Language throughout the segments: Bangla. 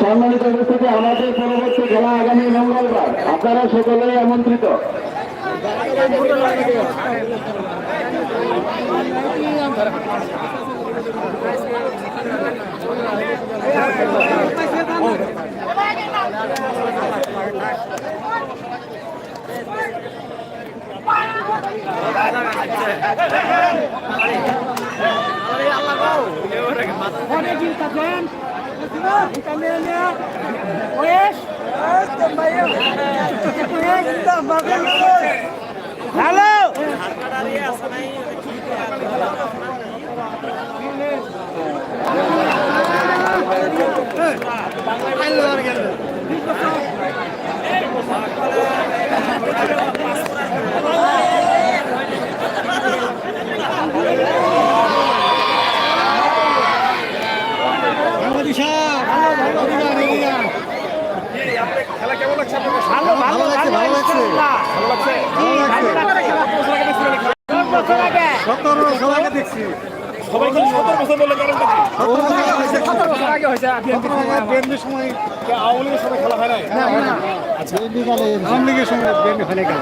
সম্মানিত উপস্থিতি আমাদের পরবর্তী খেলা আগামী মঙ্গলবার। আপনারা সকলেই আমন্ত্রিত। হ্যালো ভালো ভালো লাগছে ভালো লাগছে। ভালো লাগছে? সতেরো সবাইকে দেখছি। সবাই সতেরো বছর বলে কারণটা সতেরো বছর আগে হয়েছে সময়। আওয়ামী লীগের সময় খেলা হয় নাই? আওয়ামী লীগের সময় বিএনপি হলে গেল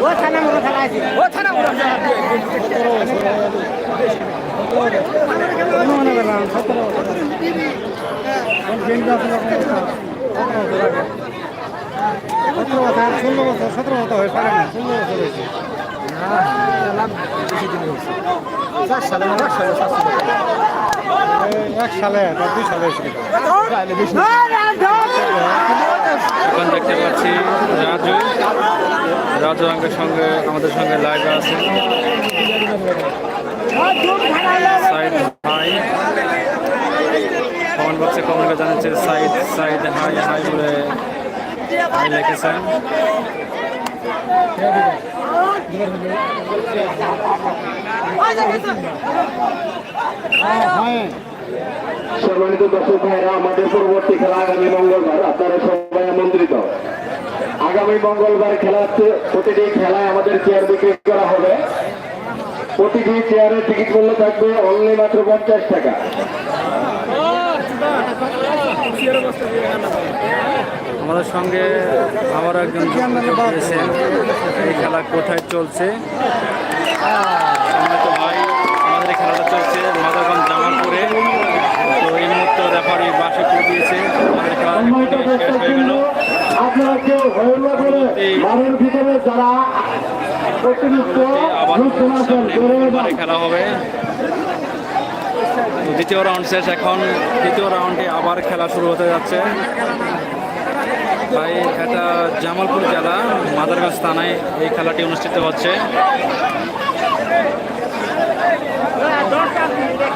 ও থানা মোড় খেলা আছে। ও থানা মোড় খেলা আছে মনে করলাম সতেরো বিএনপি আসলে সতেরো বছর ষোলো বছর সতেরো বছর হয়ে পারে না ষোলো বছর হয়েছে এক সালে দুই সালে এখন দেখতে পাচ্ছি রাজু রাজু আঙ্কের সঙ্গে আমাদের সঙ্গে লাইভ আছে সাইড কমেন্ট বক্সে কমেন্ট জানাচ্ছে সাইড সাইড হাই হাই বলে হাই লিখেছেন। সম্মানিত দর্শক ভাইরা আমাদের পরবর্তী খেলা আগামী মঙ্গলবার, আপনারা সবাই আমন্ত্রিত। আগামী মঙ্গলবার খেলাতে প্রতিটি খেলায় আমাদের চেয়ার বিক্রি করা হবে। প্রতিটি চেয়ারের টিকিট মূল্য থাকবে অনলি মাত্র পঞ্চাশ টাকা। আমাদের সঙ্গে আবার একজন এই খেলা কোথায় চলছে? ভাই আমাদের খেলাটা চলছে মাদারগঞ্জ জামালপুরে। তো এই মুহূর্তে রেফারি বাসে করে দিয়েছে। আমাদের খেলা শেষ হয়ে গেল। আপনারা কেউ হইলা করে মাঠের ভিতরে যারা আবার লোকজন আছেন বেরোয় যান। এবারে খেলা হবে। দ্বিতীয় রাউন্ড শেষ এখন। তৃতীয় রাউন্ডে আবার খেলা শুরু হতে যাচ্ছে। ভাই এটা জামালপুর জেলা মাদারগঞ্জ থানায় এই খেলাটি অনুষ্ঠিত হচ্ছে।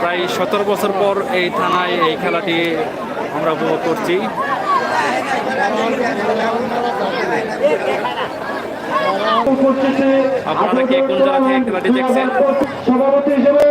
প্রায় সতেরো বছর পর এই থানায় এই খেলাটি আমরা উপভোগ করছি। আপনারা কে কোন জায়গা থেকে খেলাটি দেখছেন? সভাপতি হিসেবে